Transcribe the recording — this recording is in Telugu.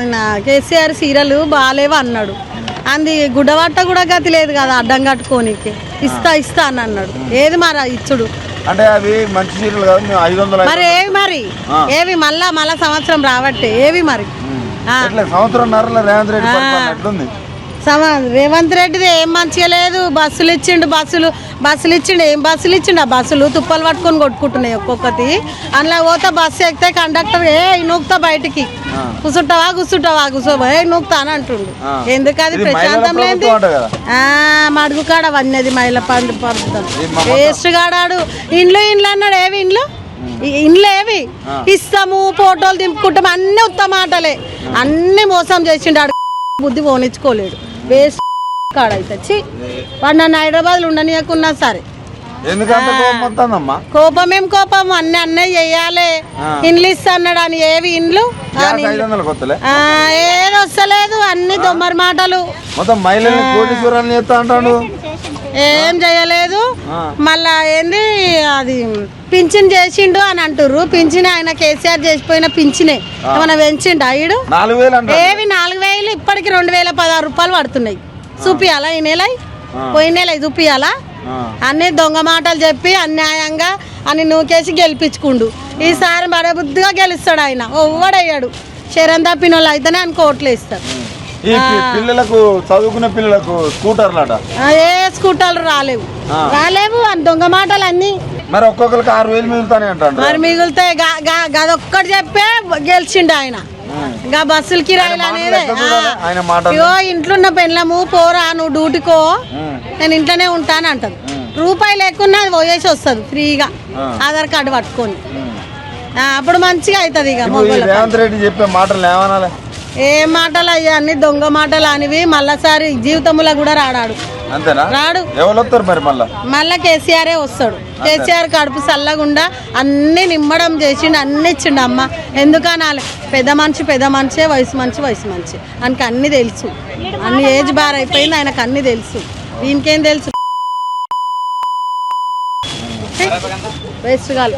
ఆయన కేసీఆర్ సీరియల్ బాగాలేవు అన్నాడు. అంది గుడ్డబట్ట కూడా గతి లేదు కదా అడ్డం కట్టుకోనికి. ఇస్తా ఇస్తా అని అన్నాడు. ఏది మరి ఇచ్చుడు? అంటే అవి మంచి చీరలు కాదు మేము ఐదు వందలు మరి ఏవి మరి? ఏవి మళ్ళా మళ్ళా సంవత్సరం రావట్టే ఏవి మరి? సంవత్సరం రేవంత్ రెడ్డి సమ రేవంత్ రెడ్డిది ఏం మంచిగా లేదు. బస్సులు ఇచ్చిండు బస్సులు బస్సులు ఇచ్చిండు. ఏం బస్సులు ఇచ్చిండు? ఆ బస్సులు తుప్పలు పట్టుకొని కొట్టుకుంటున్నాయి ఒక్కొక్కటి. అందులో పోతే బస్సు ఎక్కితే కండక్టర్ ఏ నూకుతా బయటికి. కూర్చుంటావా కూర్చుంటావా కూర్చోవా ఏ నూకుతా అని అంటుండు. ఎందుకు అది ప్రశాంతం లేదు మడుగు కాడ వన్నది మహిళ పండు మొత్తం- వేస్ట్ గాడాడు ఇండ్లు ఇండ్లు అన్నాడు. ఏవి ఇండ్లు? ఈ ఇండ్లు ఏవి? ఇస్తాము ఫోటోలు దింపుకుంటాము. అన్ని ఉత్త మాటలే. అన్ని మోసం చేసిండు. బుద్ధి పోనిచ్చుకోలేడు. వేస్ట్ కాడైతే వాడు నన్ను హైదరాబాద్లో ఉండనీయకున్నా సరే. కోపం ఏం కోపం? అన్ని అన్నీ చెయ్యాలి ఇండ్లు ఇస్తా అన్నాడు అని ఏవి ఇండ్లు? ఏది వస్తలేదు. అన్ని దొమ్మరి మాటలు. మొత్తం మహిళల్ని కోటీశ్వరాన్ని చేస్తా అంటాడు. ఏం చేయలేదు. మళ్ళా ఏంది అది పింఛన్ చేసిండు అని అంటుర్రు. పింఛన్ ఆయన కేసీఆర్ చేసిపోయిన పింఛనే. ఏమైనా పెంచిండు అంటాడు ఏవి నాలుగు వేలు ఇప్పటికి రెండు వేల పదహారు రూపాయలు పడుతున్నాయి. చూపియాలా ఈ నెల. పోయిన నెల చూపియాలా. అన్ని దొంగ మాటలు చెప్పి అన్యాయంగా అని నూకేసి గెలిపించుకుండు. ఈసారి మరబుద్ధిగా గెలుస్తాడు ఆయన. ఒవ్వడయ్యాడు శరం తప్పిన వాళ్ళు అయితేనే ఆయన కోట్లు ఇస్తారు ఈ పిల్లలకు చదువుకునే పిల్లలకు స్కూటర్లు అట ఆ, ఏ స్కూటర్లు రాలేవు. రాలేవు అని దొంగ మాటలు అన్నీ మరి ఒక్కొక్కరికి ఆరు వేలు మరి మిగులుతాయి గదొక్కటి చెప్పే గెలిచిండు ఆయన. ఇంకా బస్సులు కిరాయిలు అనేది. ఇగో ఇంట్లో ఉన్న పెళ్ళము పోరా నువ్వు డ్యూటీకో. నేను ఇంట్లోనే ఉంటాను అంటది. రూపాయి లేకున్నా అది పోయేసి వస్తుంది ఫ్రీగా. ఆధార్ కార్డు పట్టుకొని. అప్పుడు మంచిగా అవుతుంది ఇక రేవంత్ రెడ్డి చెప్పే మాటలు ఏమనాలి? ఏ మాటలు అయ్యా అన్ని దొంగ మాటలు అనివి మళ్ళాసారి జీవితంలో కూడా రాడాడు. అంతేనా? రాడు. ఎవరు మరి మళ్ళా? మళ్ళా కేసీఆరే వస్తాడు. కేసీఆర్ కడుపు చల్లగుండా అన్ని నిమ్మడం చేసిండు అన్ని ఇచ్చిండు అమ్మ. ఎందుకనాలి? పెద్ద మనిషి పెద్ద మనిషే వయసు మంచి వయసు మంచి ఆయనకి అన్ని తెలుసు. అన్ని ఏజ్ బార్ అయిపోయింది ఆయనకు అన్ని తెలుసు. దీనికేం తెలుసు? వేస్ట్ కాదు